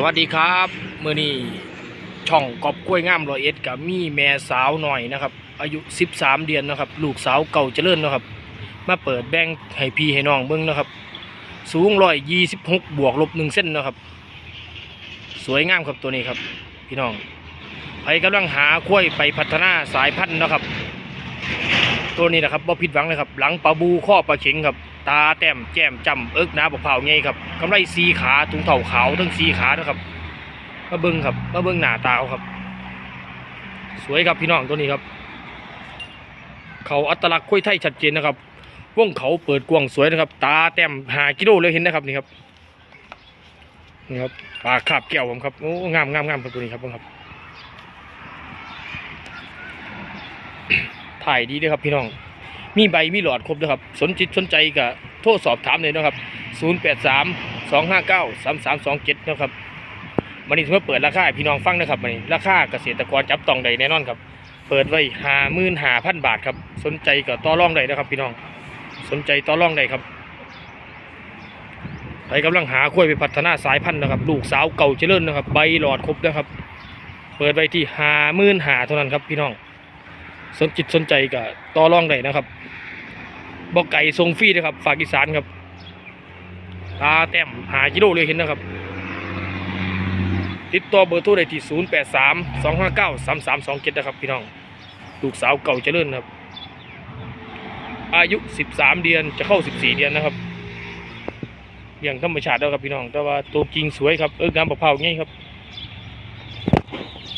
สวัสดีครับมื่อนี้ช่องกอบกล้วยงามรอยเอ็ดกับมี่แม่สาวหน่อยนะครับ อายุ 13 เดือนนะครับ ลูกสาวเก่าเจริญนะครับ มาเปิดแบ่งให้พี่ให้น้องเบิ้งนะครับ สูงร้อยยี่สิบหกบวกลบหนึ่งเส้นนะครับ สวยงามครับตัวนี้ครับ พี่น้องใครกำลังหาคุ้วยไปพัฒนาสายพันธุ์นะครับ ตัวนี้นะครับบ่ผิดหวังเลยครับ หลังปลาบูข้อปลาเข็งครับ ตาแต้มแจ่มจำเอิกหน้าบะเผาไงครับกำไรสีขาถุงเท่าขาวทั้งสีขานะครับมาเบิ้งครับมาเบิ้งหน้าตาเขาครับ สวยครับพี่น้องตัวนี้ครับ เขาอัตลักษณ์คุ้ยไทยชัดเจนนะครับวงเขาเปิดกว้างสวยนะครับ ตาแต้มหากิโลเลยเห็นนะครับนี่ครับนี่ครับปลาขาบแก้วผมครับโอ้งามงามงามครับตัวนี้ครับเบิ่งครับถ่ายดีด้วยครับพี่น้อง มีใบมีหลอดครบนะครับ สนจิตสนใจก็โทรสอบถามเลยนะครับ 083 259 3327 นะครับวันนี้ถือว่าเปิดราคาพี่น้องฟังนะครับวันนี้ราคาเกษตรกรจับต้องได้แน่นอนครับ เปิดไว้หามื่นหาพันบาทครับ สนใจก็ต่อรองได้นะครับ พี่น้อง สนใจต่อรองได้ครับใครกำลังหาคุ้ยไปพัฒนาสายพันธุ์นะครับ ลูกสาวเก่าเจริญนะครับ ใบหลอดครบนะครับ เปิดไว้ที่หามื่นหาเท่านั้นครับพี่น้อง สนจิตสนใจก็ต่อรองได้นะครับบอกไก่ทรงฟรีนะครับ ฝากอีสานครับตาแต้มหากิโลเลยเห็นนะครับ ติดต่อเบอร์โทรได้ที่ 0 8 3 2 5 9 3 3 2 7 นะครับพี่น้อง ลูกสาวเก่าเจริญครับ อายุ 13 เดือนจะเข้า 14 เดือนนะครับอย่างธรรมชาติแล้วครับพี่น้อง แต่ว่าตัวจริงสวยครับ เอิกน้ำมะพาง่ายครับ